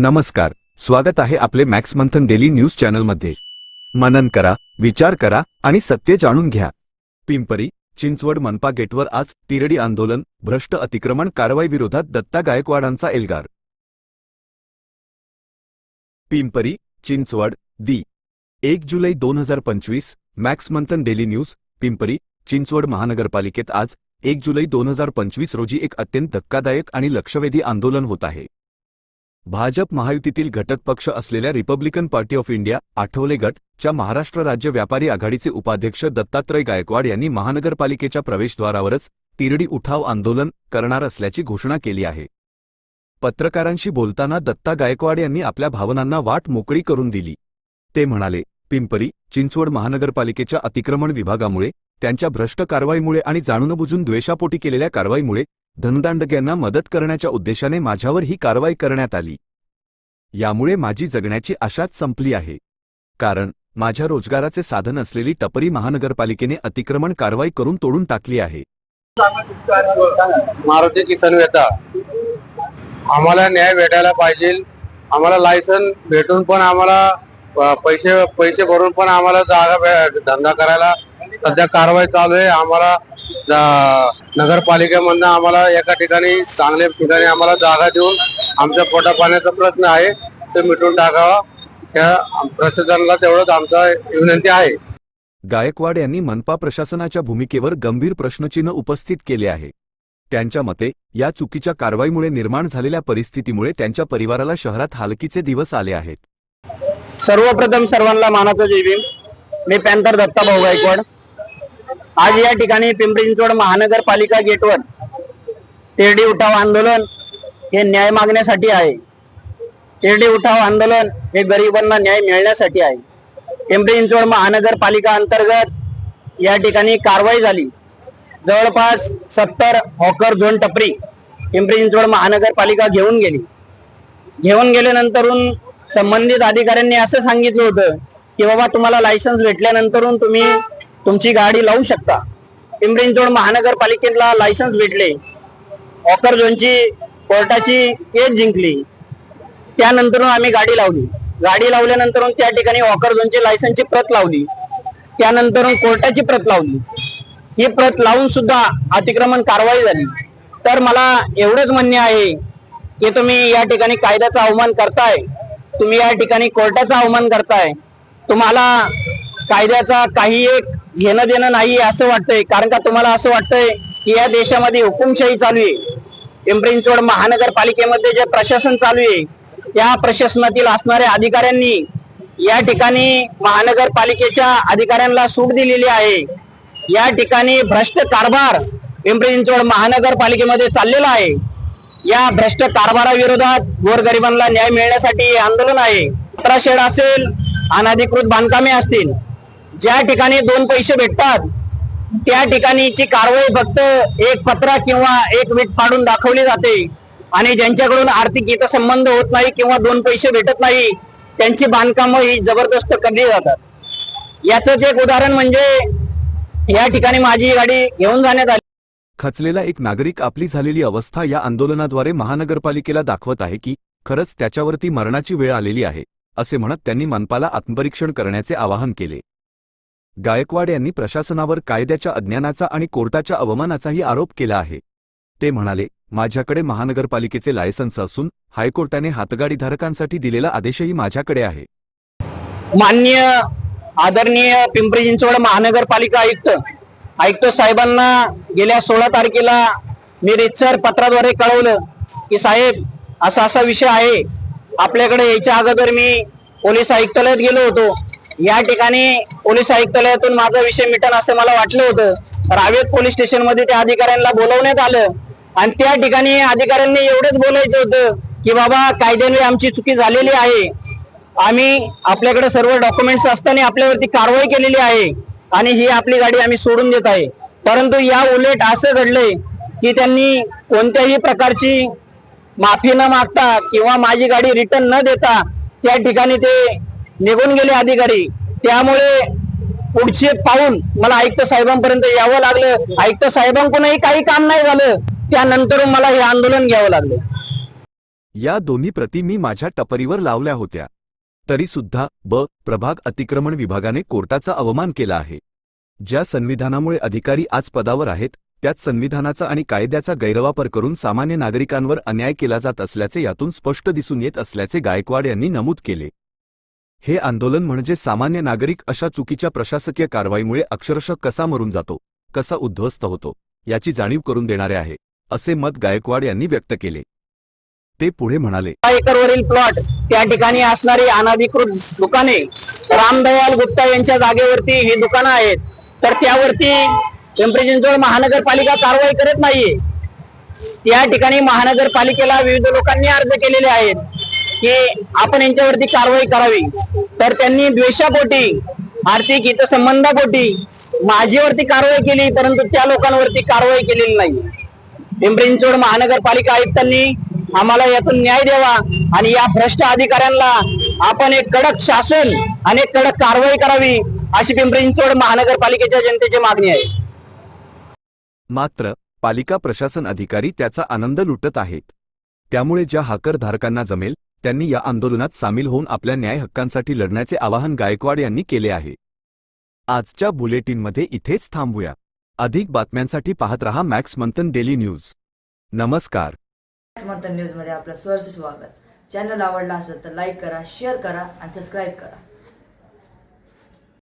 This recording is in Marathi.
नमस्कार स्वागत आहे आपले मॅक्स मंथन डेली न्यूज चॅनलमध्ये. मनन करा विचार करा आणि सत्य जाणून घ्या. पिंपरी चिंचवड मनपा गेटवर आज तिरडी आंदोलन भ्रष्ट अतिक्रमण कारवाई विरोधात दत्ता गायकवाडांचा एल्गार. पिंपरी चिंचवड दी. एक जुलै दोन हजार पंचवीस Max Manthan daily news Pimpri Chinchwad महानगरपालिकेत आज एक जुलै दोन हजार पंचवीस रोजी एक अत्यंत धक्कादायक आणि लक्षवेधी आंदोलन होत आहे. भाजप महायुतीतील घटक पक्ष असलेल्या Republican party of India Athawale गट च्या महाराष्ट्र राज्य व्यापारी आघाडीचे उपाध्यक्ष दत्तात्रय गायकवाड यांनी महानगरपालिकेच्या प्रवेशद्वारावरच तिरडी उठाव आंदोलन करणार असल्याची घोषणा केली आहे. पत्रकारांशी बोलताना दत्ता गायकवाड यांनी आपल्या भावनांना वाट मोकळी करून दिली. ते म्हणाले पिंपरी चिंचवड महानगरपालिकेच्या अतिक्रमण विभागामुळे त्यांच्या भ्रष्ट कारवाईमुळे आणि जाणूनबुजून द्वेषापोटी केलेल्या कारवाईमुळे धनदांडग्यांना मदत करण्याच्या उद्देशाने माझ्यावर ही कारवाई करण्यात आली. यामुळे माझी जगण्याची आशाच संपली आहे. कारण माझ्या रोजगाराचे साधन असलेली टपरी महानगरपालिकेने अतिक्रमण कारवाई करून तोडून टाकली आहे. मारुती किसन वेता. आम्हाला न्याय भेटायला पाहिजे. आम्हाला लायसन भेटून पण आम्हाला पैसे पैसे भरून पण आम्हाला जागा धंदा करायला सध्या कारवाई चालू आहे. आम्हाला नगरपालिकेमधनं आम्हाला एका ठिकाणी चांगल्या ठिकाणी आम्हाला जागा देऊन आमच्या पोटा पाण्याचा प्रश्न आहे ते मिटून टाकावा. त्या प्रशासनाला तेवढंच आमचा विनंती आहे. गायकवाड यांनी मनपा प्रशासनाच्या भूमिकेवर गंभीर प्रश्नचिन्ह उपस्थित केले आहे. त्यांच्या मते या चुकीच्या कारवाईमुळे निर्माण झालेल्या परिस्थितीमुळे त्यांच्या परिवाराला शहरात हालकीचे दिवस आले आहेत. सर्वप्रथम सर्वांना मानाचं जय भीम. मी पॅन्थर दत्ता भाऊ गायकवाड. आज या ठिकाणी पिंपरी चिंचवड महानगरपालिका गेटवर तेरडी उठाव आंदोलन हे न्याय मागण्यासाठी आहे. तेरडी उठाव आंदोलन हे गरिबांना न्याय मिळण्यासाठी आहे. पिंपरी चिंचवड महानगरपालिका अंतर्गत या ठिकाणी कारवाई झाली. जवळपास सत्तर हॉकर झोन टपरी पिंपरी चिंचवड महानगरपालिका घेऊन गेली. घेऊन गेल्यानंतरून संबंधित अधिकाऱ्यांनी असं सांगितलं होतं की बाबा तुम्हाला लायसन्स भेटल्यानंतरून तुम्ही तुमची गाडी लावू शकता. पिंपरी चिंचवड महानगरपालिकेला लायसन्स भेटले. ऑकर झोनची कोर्टाची केस जिंकली. त्यानंतर आम्ही गाडी लावली. गाडी लावल्यानंतर त्या ठिकाणी ऑकर झोनची लायसन्सची प्रत लावली. त्यानंतर कोर्टाची प्रत लावली. ही प्रत लावून सुद्धा अतिक्रमण कारवाई झाली. तर मला एवढंच म्हणणे आहे की तुम्ही या ठिकाणी कायद्याचा अवमान करताय. तुम्ही या ठिकाणी कोर्टाचा अवमान करताय. तुम्हाला कायद्याचा काही एक घेणं देणं नाही असं वाटतंय. कारण का तुम्हाला असं वाटतंय की या देशामध्ये हुकुमशाही चालू आहे. पिंपरी चिंचवड महानगरपालिकेमध्ये जे प्रशासन चालू आहे त्या प्रशासनातील असणाऱ्या अधिकाऱ्यांनी या ठिकाणी महानगरपालिकेच्या अधिकाऱ्यांना सूट दिलेली आहे. या ठिकाणी भ्रष्ट कारभार पिंपरी चिंचवड महानगरपालिकेमध्ये चाललेला आहे. या भ्रष्ट कारभाराविरोधात गोरगरिबांना न्याय मिळण्यासाठी हे आंदोलन आहे. पत्रा शेड असेल अनधिकृत बांधकामे असतील ज्या ठिकाणी दोन पैसे भेटतात त्या ठिकाणीची कारवाई फक्त एक पत्रा किंवा एक वीट पाडून दाखवली जाते. आणि ज्यांच्याकडून आर्थिक हितसंबंध होत नाही किंवा दोन पैसे भेटत नाही त्यांची बांधकामं ही जबरदस्त करली जातात. याच एक उदाहरण म्हणजे या ठिकाणी माझी गाडी घेऊन जाण्यात आली. खचलेला एक नागरिक आपली झालेली अवस्था या आंदोलनाद्वारे महानगरपालिकेला दाखवत आहे की खरंच त्याच्यावरती मरणाची वेळ आलेली आहे असे म्हणत त्यांनी मनपाला आत्मपरीक्षण करण्याचे आवाहन केले. गायकवाड यांनी प्रशासनावर कायद्याच्या अज्ञानाचा आणि कोर्टाच्या अवमानाचाही आरोप केला आहे. ते म्हणाले माझ्याकडे महानगरपालिकेचे लायसन्स असून हायकोर्टाने हातगाडीधारकांसाठी दिलेला आदेशही माझ्याकडे आहे. मान्य आदरणीय पिंपरी चिंचवड महानगरपालिका आयुक्त आयुक्त साहेबांना गेल्या सोळा तारखेला मी रितसर पत्राद्वारे कळवलं की साहेब असा असा विषय आहे. आपल्याकडे यायच्या अगोदर मी पोलीस आयुक्तालयात गेलो होतो. या ठिकाणी पोलीस आयुक्तालयातून माझा विषय मिटन असं मला वाटलं होतं. रावेत पोलीस स्टेशनमध्ये त्या अधिकाऱ्यांना बोलवण्यात आलं. आणि त्या ठिकाणी अधिकाऱ्यांनी एवढंच बोलायचं होतं की बाबा कायद्याने आमची चुकी झालेली आहे. आम्ही आपल्याकडे सर्व डॉक्युमेंट्स असताना आपल्यावरती कारवाई केलेली आहे. आणि ही आपली गाडी आम्ही सोडून देत आहे. परंतु या उलट असं घडलंय की त्यांनी कोणत्याही प्रकारची माफी न मागता किंवा माझी गाडी रिटर्न न देता त्या ठिकाणी ते निघून गेले अधिकारी. त्यामुळे पुढचे पाहून मला आयुक्त साहेबांपर्यंत यावं लागलं. आयुक्त साहेबांकडूनही काही काम नाही झालं. त्यानंतर मला हे आंदोलन घ्यावं लागलं. या दोन्ही प्रती मी माझ्या टपरीवर लावल्या होत्या. तरी सुद्धा ब. प्रभाग अतिक्रमण विभागाने कोर्टाचा अवमान केला आहे. ज्या संविधानामुळे अधिकारी आज पदावर आहेत त्यात संविधानाचा आणि कायद्याचा गैरवापर करून सामान्य नागरिकांवर अन्याय केला जात असल्याचे यातून स्पष्ट दिसून येत असल्याचे गायकवाड यांनी नमूद केले. हे आंदोलन म्हणजे सामान्य नागरिक अशा चुकीच्या प्रशासकीय कारवाईमुळे अक्षरशः कसा मरून जातो कसा उद्ध्वस्त होतो याची जाणीव करून देणारे आहे असे मत गायकवाड यांनी व्यक्त केले. ते पुढे म्हणाले. एकरवरील प्लॉट त्या ठिकाणी असणारी अनाधिकृत दुकाने रामदयाल गुप्ता यांच्या जागेवरती ही दुकानं आहेत. तर त्यावरती पिंपरी चिंचवड महानगरपालिका कारवाई करत नाहीये. त्या ठिकाणी महानगरपालिकेला विविध लोकांनी अर्ज केलेले आहेत. की आपण यांच्यावरती कारवाई करावी. तर त्यांनी द्वेषापोटी आर्थिक हितसंबंधापोटी माझीवरती कारवाई केली परंतु त्या लोकांवरती कारवाई केलेली नाही. पिंपरींचोड महानगरपालिका आयुक्तांनी आम्हाला यातून न्याय द्यावा आणि या भ्रष्ट अधिकाऱ्यांना आपण एक कडक शासन आणि एक कडक कारवाई करावी अशी पिंपरींचोड महानगरपालिकेच्या जनतेची मागणी आहे. मात्र पालिका प्रशासन अधिकारी त्याचा आनंद लुटत आहेत. त्यामुळे ज्या हाकरधारकांना जमेल त्यांनी या आंदोलनात सामील होऊन आपल्या न्याय हक्कांसाठी लढण्याचे आवाहन गायकवाड यांनी केले आहे. आजच्या बुलेटिनमध्ये इथेच थांबूया. अधिक बातम्यांसाठी पाहत रहा मॅक्स मंथन डेली न्यूज. नमस्कार. मंथन न्यूजमध्ये आपलं सहर्ष स्वागत. चॅनल आवडला असेल तर लाईक करा शेअर करा आणि सबस्क्राईब करा.